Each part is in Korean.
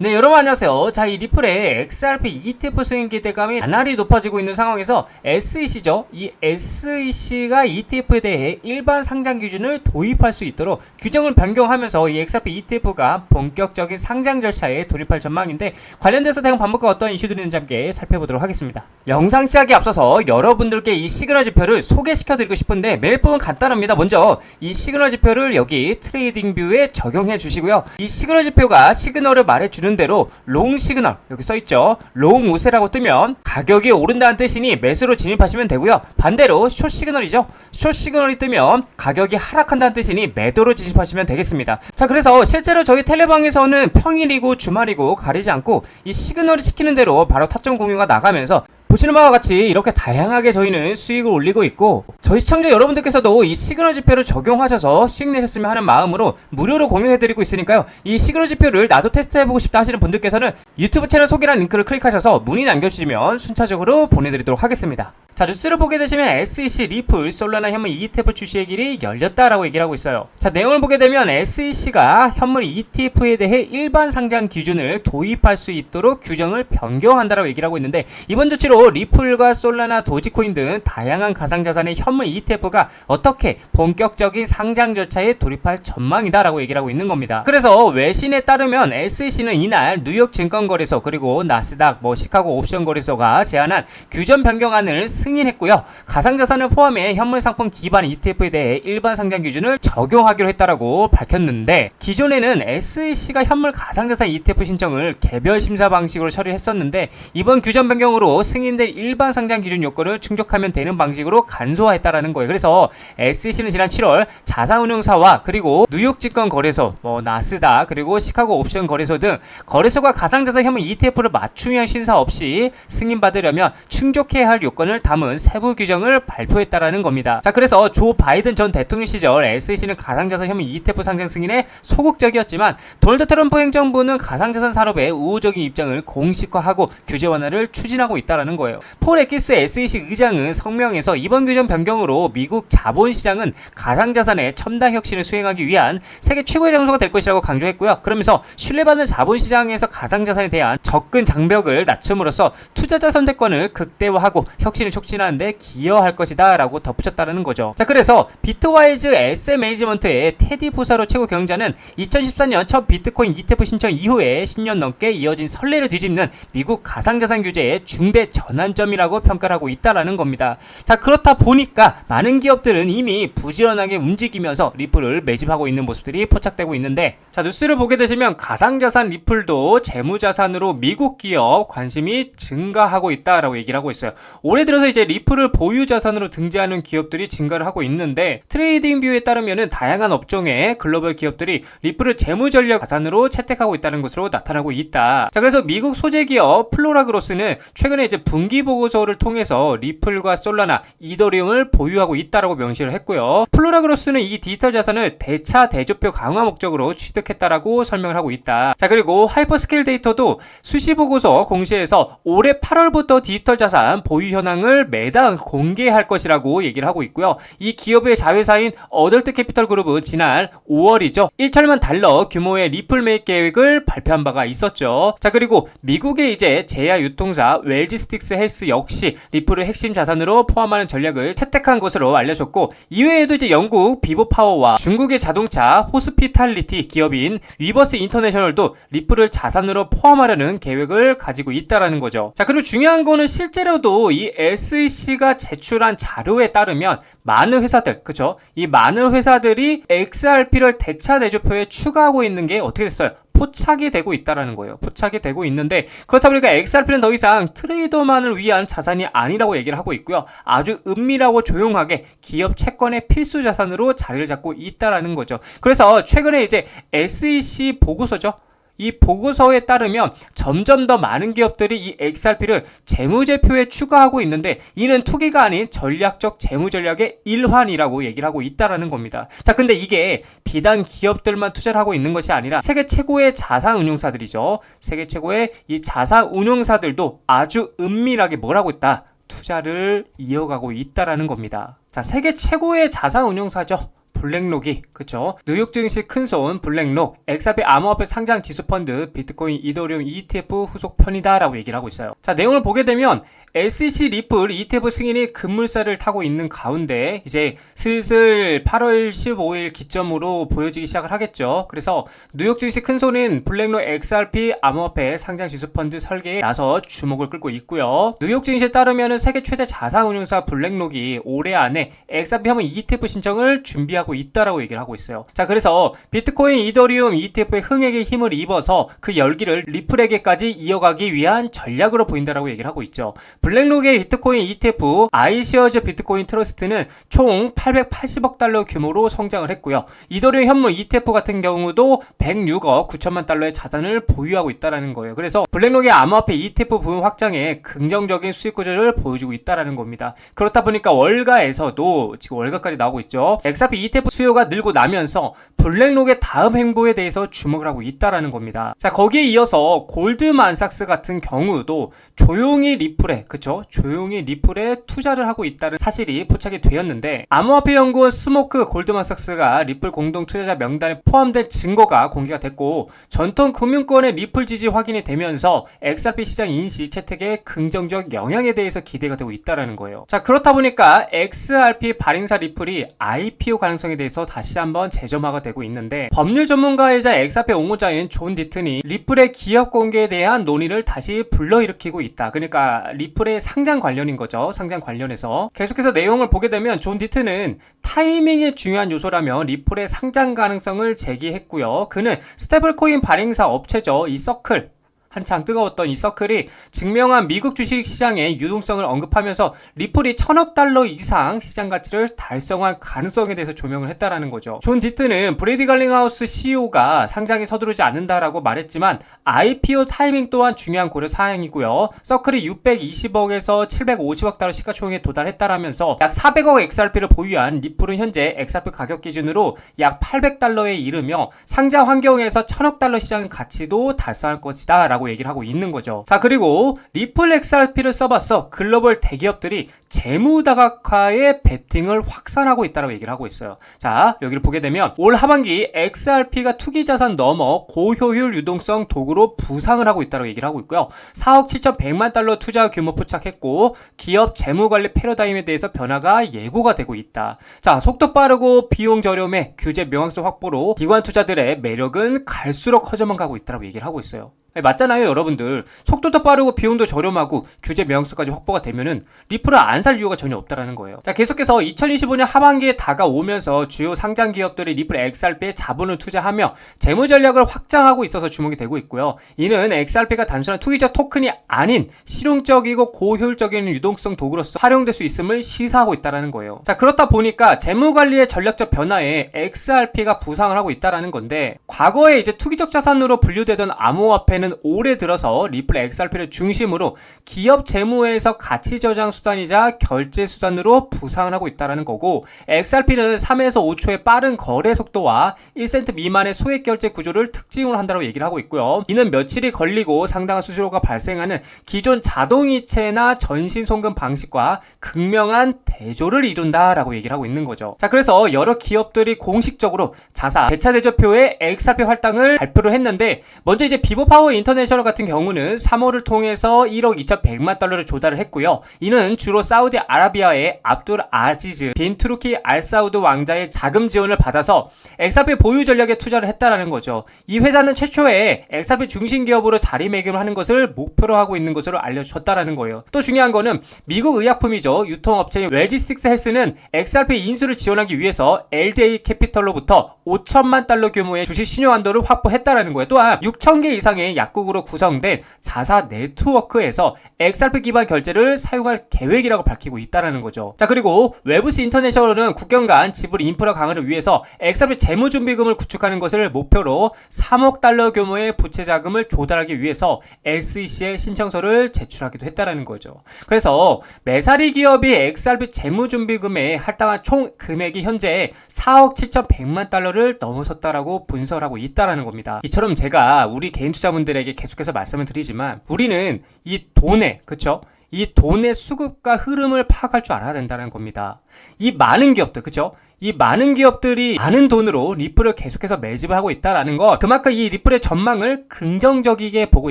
네, 여러분 안녕하세요. 자, 이 리플의 XRP ETF 수익 기대감이 나날이 높아지고 있는 상황에서 SEC죠. 이 SEC가 ETF에 대해 일반 상장 기준을 도입할 수 있도록 규정을 변경하면서 이 XRP ETF가 본격적인 상장 절차에 돌입할 전망인데 관련돼서 대응 방법과 어떤 이슈들이 있는지 함께 살펴보도록 하겠습니다. 영상 시작에 앞서서 여러분들께 이 시그널 지표를 소개시켜 드리고 싶은데 매일 부분 간단합니다. 먼저 이 시그널 지표를 여기 트레이딩 뷰에 적용해 주시고요. 이 시그널 지표가 시그널을 말해주는 대로 롱 시그널 여기 써있죠. 롱 우세라고 뜨면 가격이 오른다는 뜻이니 매수로 진입하시면 되고요. 반대로 숏 시그널이죠. 숏 시그널이 뜨면 가격이 하락한다는 뜻이니 매도로 진입하시면 되겠습니다. 자 그래서 실제로 저희 텔레방에서는 평일이고 주말이고 가리지 않고 이 시그널이 시키는 대로 바로 타점 공유가 나가면서 보시는 바와 같이 이렇게 다양하게 저희는 수익을 올리고 있고 저희 시청자 여러분들께서도 이 시그널 지표를 적용하셔서 수익 내셨으면 하는 마음으로 무료로 공유해드리고 있으니까요. 이 시그널 지표를 나도 테스트해보고 싶다 하시는 분들께서는 유튜브 채널 소개란 링크를 클릭하셔서 문의 남겨주시면 순차적으로 보내드리도록 하겠습니다 자 뉴스를 보게 되시면 SEC 리플 솔라나 현물 ETF 출시의 길이 열렸다라고 얘기를 하고 있어요. 자 내용을 보게 되면 SEC가 현물 ETF에 대해 일반 상장 기준을 도입할 수 있도록 규정을 변경한다라고 얘기를 하고 있는데 이번 조치로 리플과 솔라나 도지코인 등 다양한 가상자산의 현물 ETF가 어떻게 본격적인 상장 절차에 돌입할 전망이다라고 얘기를 하고 있는 겁니다. 그래서 외신에 따르면 SEC는 이날 뉴욕 증권거래소 그리고 나스닥 뭐 시카고 옵션 거래소가 제안한 규정 변경안을 승인했고요. 가상자산을 포함해 현물 상품 기반 ETF에 대해 일반 상장 기준을 적용하기로 했다라고 밝혔는데 기존에는 SEC가 현물 가상자산 ETF 신청을 개별 심사 방식으로 처리했었는데 이번 규정 변경으로 승인된 일반 상장 기준 요건을 충족하면 되는 방식으로 간소화했다라는 거예요. 그래서 SEC는 지난 7월 자산운용사와 그리고 뉴욕 증권 거래소, 뭐 나스닥 그리고 시카고 옵션 거래소 등 거래소가 가상자산 현물 ETF를 맞춤형 신사 없이 승인받으려면 충족해야 할 요건을 담은 세부 규정을 발표했다라는 겁니다. 자, 그래서 조 바이든 전 대통령 시절 SEC는 가상자산 혐의 ETF 상장 승인에 소극적이었지만 도널드 트럼프 행정부는 가상자산 산업의 우호적인 입장을 공식화하고 규제 완화를 추진하고 있다라는 거예요. 폴 에키스 SEC 의장은 성명에서 이번 규정 변경으로 미국 자본시장은 가상자산의 첨단 혁신을 수행하기 위한 세계 최고의 장소가 될 것이라고 강조했고요. 그러면서 신뢰받는 자본시장에서 가상자산에 대한 접근 장벽을 낮춤으로써 투자자 선택권을 극대화하고 혁신을 촉진 하는데 기여할 것이다 라고 덧붙였다는 거죠. 자 그래서 비트와이즈 SM 매니지먼트의 테디 부사로 최고 경자는 2014년 첫 비트코인 ETF 신청 이후에 10년 넘게 이어진 선례를 뒤집는 미국 가상자산 규제의 중대 전환점이라고 평가를 하고 있다라는 겁니다. 자 그렇다 보니까 많은 기업들은 이미 부지런하게 움직이면서 리플을 매집하고 있는 모습들이 포착되고 있는데 자 뉴스를 보게 되시면 가상자산 리플도 재무자산으로 미국 기업 관심이 증가하고 있다라고 얘기를 하고 있어요. 올해 들어서 이제 리플을 보유 자산으로 등재하는 기업들이 증가를 하고 있는데 트레이딩 뷰에 따르면은 다양한 업종의 글로벌 기업들이 리플을 재무 전략 자산으로 채택하고 있다는 것으로 나타나고 있다. 자, 그래서 미국 소재 기업 플로라 그로스는 최근에 이제 분기 보고서를 통해서 리플과 솔라나, 이더리움을 보유하고 있다라고 명시를 했고요. 플로라 그로스는 이 디지털 자산을 대차 대조표 강화 목적으로 취득했다라고 설명을 하고 있다. 자, 그리고 하이퍼스케일 데이터도 수시 보고서 공시에서 올해 8월부터 디지털 자산 보유 현황을 매달 공개할 것이라고 얘기를 하고 있고요. 이 기업의 자회사인 어덜트 캐피털 그룹은 지난 5월이죠. 1천만 달러 규모의 리플 매입 계획을 발표한 바가 있었죠. 자 그리고 미국의 이제 제야 유통사 웰지스틱스 헬스 역시 리플을 핵심 자산으로 포함하는 전략을 채택한 것으로 알려졌고 이외에도 이제 영국 비보 파워와 중국의 자동차 호스피탈리티 기업인 위버스 인터내셔널도 리플을 자산으로 포함하려는 계획을 가지고 있다라는 거죠. 자 그리고 중요한 거는 실제로도 이 SEC가 제출한 자료에 따르면 많은 회사들, 그죠? 이 많은 회사들이 XRP를 대차 대조표에 추가하고 있는 게 어떻게 됐어요? 포착이 되고 있다라는 거예요. 포착이 되고 있는데 그렇다 보니까 XRP는 더 이상 트레이더만을 위한 자산이 아니라고 얘기를 하고 있고요. 아주 은밀하고 조용하게 기업 채권의 필수 자산으로 자리를 잡고 있다라는 거죠. 그래서 최근에 이제 SEC 보고서죠. 이 보고서에 따르면 점점 더 많은 기업들이 이 XRP를 재무제표에 추가하고 있는데 이는 투기가 아닌 전략적 재무 전략의 일환이라고 얘기를 하고 있다라는 겁니다. 자, 근데 이게 비단 기업들만 투자를 하고 있는 것이 아니라 세계 최고의 자산 운용사들이죠. 세계 최고의 이 자산 운용사들도 아주 은밀하게 뭘 하고 있다? 투자를 이어가고 있다라는 겁니다. 자, 세계 최고의 자산 운용사죠. 블랙록이 그쵸 뉴욕 증시 큰손 블랙록 XRP 암호화폐 상장 지수펀드 비트코인 이더리움 ETF 후속 편이다 라고 얘기를 하고 있어요. 자 내용을 보게 되면 SEC 리플 ETF 승인이 급물살을 타고 있는 가운데 이제 슬슬 8월 15일 기점으로 보여지기 시작을 하겠죠. 그래서 뉴욕 증시 큰손인 블랙록 XRP 암호화폐 상장 지수 펀드 설계에 나서 주목을 끌고 있고요. 뉴욕 증시에 따르면 세계 최대 자산운용사 블랙록이 올해 안에 XRP 한번 ETF 신청을 준비하고 있다라고 얘기를 하고 있어요. 자, 그래서 비트코인 이더리움 ETF의 흥액에 힘을 입어서 그 열기를 리플에게까지 이어가기 위한 전략으로 보인다라고 얘기를 하고 있죠. 블랙록의 비트코인 ETF 아이시어즈 비트코인 트러스트는 총 880억 달러 규모로 성장을 했고요. 이더리움 현물 ETF 같은 경우도 106억 9천만 달러의 자산을 보유하고 있다라는 거예요. 그래서 블랙록의 암호화폐 ETF 부분 확장에 긍정적인 수익 구조를 보여주고 있다라는 겁니다. 그렇다 보니까 월가에서도 지금 월가까지 나오고 있죠. XRP ETF 수요가 늘고 나면서 블랙록의 다음 행보에 대해서 주목을 하고 있다라는 겁니다. 자 거기에 이어서 골드만삭스 같은 경우도 조용히 리플에 그쵸 조용히 리플에 투자를 하고 있다는 사실이 포착이 되었는데 암호화폐 연구원 스모크 골드만삭스가 리플 공동 투자자 명단에 포함된 증거가 공개가 됐고 전통 금융권의 리플 지지 확인이 되면서 XRP 시장 인식 채택에 긍정적 영향에 대해서 기대가 되고 있다라는 거예요. 자 그렇다 보니까 XRP 발행사 리플이 IPO 가능성에 대해서 다시 한번 재점화가 되고 있는데 법률 전문가이자 XRP 옹호자인 존 디튼이 리플의 기업 공개에 대한 논의를 다시 불러일으키고 있다. 그러니까 리플 의 상장 관련인 거죠. 상장 관련해서 계속해서 내용을 보게 되면 존 디튼은 타이밍이 중요한 요소라면 리플의 상장 가능성을 제기했고요. 그는 스테블 코인 발행사 업체죠. 이 서클 한창 뜨거웠던 이 서클이 증명한 미국 주식 시장의 유동성을 언급하면서 리플이 천억 달러 이상 시장 가치를 달성할 가능성에 대해서 조명을 했다라는 거죠. 존 디트는 브레이디 갈링하우스 CEO가 상장에 서두르지 않는다라고 말했지만 IPO 타이밍 또한 중요한 고려 사항이고요. 서클이 620억에서 750억 달러 시가총액에 도달했다라면서 약 400억 XRP를 보유한 리플은 현재 XRP 가격 기준으로 약 800달러에 이르며 상장 환경에서 천억 달러 시장 가치도 달성할 것이다. 라고 얘기를 하고 있는 거죠. 자, 그리고 리플 XRP를 써봤어. 글로벌 대기업들이 재무 다각화에 베팅을 확산하고 있다고 얘기를 하고 있어요. 자, 여기를 보게 되면 올 하반기 XRP가 투기 자산 넘어 고효율 유동성 도구로 부상을 하고 있다고 얘기를 하고 있고요. 4억 7,100만 달러 투자 규모 포착했고 기업 재무 관리 패러다임에 대해서 변화가 예고가 되고 있다. 자, 속도 빠르고 비용 저렴해 규제 명확성 확보로 기관 투자들의 매력은 갈수록 커져만 가고 있다고 얘기를 하고 있어요. 네, 맞잖아요, 여러분들. 속도도 빠르고 비용도 저렴하고 규제 명확성까지 확보가 되면은 리플을 안 살 이유가 전혀 없다라는 거예요. 자, 계속해서 2025년 하반기에 다가오면서 주요 상장 기업들이 리플 XRP에 자본을 투자하며 재무 전략을 확장하고 있어서 주목이 되고 있고요. 이는 XRP가 단순한 투기적 토큰이 아닌 실용적이고 고효율적인 유동성 도구로서 활용될 수 있음을 시사하고 있다라는 거예요. 자, 그렇다 보니까 재무 관리의 전략적 변화에 XRP가 부상을 하고 있다라는 건데 과거에 이제 투기적 자산으로 분류되던 암호화폐 는 올해 들어서 리플 XRP를 중심으로 기업 재무에서 가치 저장 수단이자 결제 수단으로 부상을 하고 있다라는 거고 XRP는 3에서 5초의 빠른 거래 속도와 1센트 미만의 소액 결제 구조를 특징으로 한다고 얘기를 하고 있고요. 이는 며칠이 걸리고 상당한 수수료가 발생하는 기존 자동이체나 전신 송금 방식과 극명한 대조를 이룬다라고 얘기를 하고 있는 거죠. 자, 그래서 여러 기업들이 공식적으로 자사 대차 대조표의 XRP 할당을 발표를 했는데 먼저 이제 비보파워 인터내셔널 같은 경우는 3월을 통해서 1억 2,100만 달러를 조달을 했고요. 이는 주로 사우디 아라비아의 압둘 아지즈 빈 투르키 알 사우드 왕자의 자금 지원을 받아서 XRP 보유 전략에 투자를 했다라는 거죠. 이 회사는 최초에 XRP 중심 기업으로 자리매김을 하는 것을 목표로 하고 있는 것으로 알려졌다라는 거예요. 또 중요한 거는 미국 의약품이죠. 유통업체인 웨지스틱스 헬스는 XRP 인수를 지원하기 위해서 LDA 캐피털로부터 5천만 달러 규모의 주식 신용 한도를 확보했다라는 거예요. 또한 6천 개 이상의 약국으로 구성된 자사 네트워크에서 XRP 기반 결제를 사용할 계획이라고 밝히고 있다라는 거죠. 자 그리고 웨브스 인터내셔널은 국경 간 지불 인프라 강화를 위해서 XRP 재무 준비금을 구축하는 것을 목표로 3억 달러 규모의 부채 자금을 조달하기 위해서 SEC에 신청서를 제출하기도 했다라는 거죠. 그래서 메사리 기업이 XRP 재무 준비금에 할당한 총 금액이 현재 4억 7,100만 달러를 넘어섰다라고 분석하고 있다라는 겁니다. 이처럼 제가 우리 개인 투자분들 에게 계속해서 말씀을 드리지만 우리는 이 돈에 그쵸? 이 돈의 수급과 흐름을 파악할 줄 알아야 된다는 겁니다. 이 많은 기업들, 그쵸? 이 많은 기업들이 많은 돈으로 리플을 계속해서 매집을 하고 있다라는 것 그만큼 이 리플의 전망을 긍정적이게 보고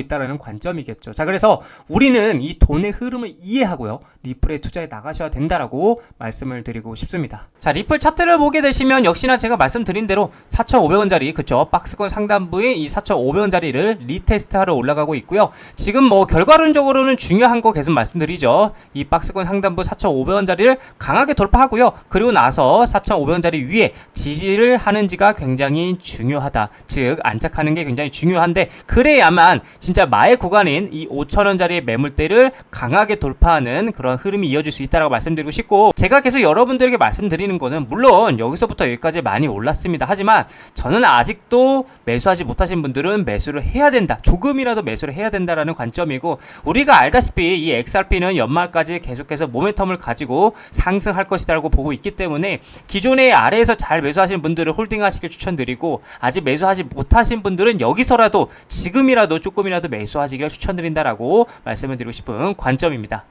있다라는 관점이겠죠. 자 그래서 우리는 이 돈의 흐름을 이해하고요. 리플에 투자해 나가셔야 된다라고 말씀을 드리고 싶습니다. 자 리플 차트를 보게 되시면 역시나 제가 말씀드린 대로 4,500원짜리 그쵸 박스권 상단부에 이 4,500원짜리를 리테스트하러 올라가고 있고요. 지금 뭐 결과론적으로는 중요한 거 계속 말씀드리죠. 이 박스권 상단부 4,500원짜리를 강하게 돌파하고요. 그리고 나서 4,500 원짜리 위에 지지를 하는지가 굉장히 중요하다. 즉 안착하는 게 굉장히 중요한데 그래야만 진짜 마의 구간인 이 5,000원짜리 매물대를 강하게 돌파하는 그런 흐름이 이어질 수 있다고 말씀드리고 싶고 제가 계속 여러분들에게 말씀드리는 거는 물론 여기서부터 여기까지 많이 올랐습니다. 하지만 저는 아직도 매수하지 못하신 분들은 매수를 해야 된다. 조금이라도 매수를 해야 된다라는 관점이고 우리가 알다시피 이 XRP는 연말까지 계속해서 모멘텀을 가지고 상승할 것이다라고 보고 있기 때문에 기존 의 아래에서 잘 매수하신 분들은 홀딩하시길 추천드리고 아직 매수하지 못하신 분들은 여기서라도 지금이라도 조금이라도 매수하시길 추천드린다라고 말씀을 드리고 싶은 관점입니다.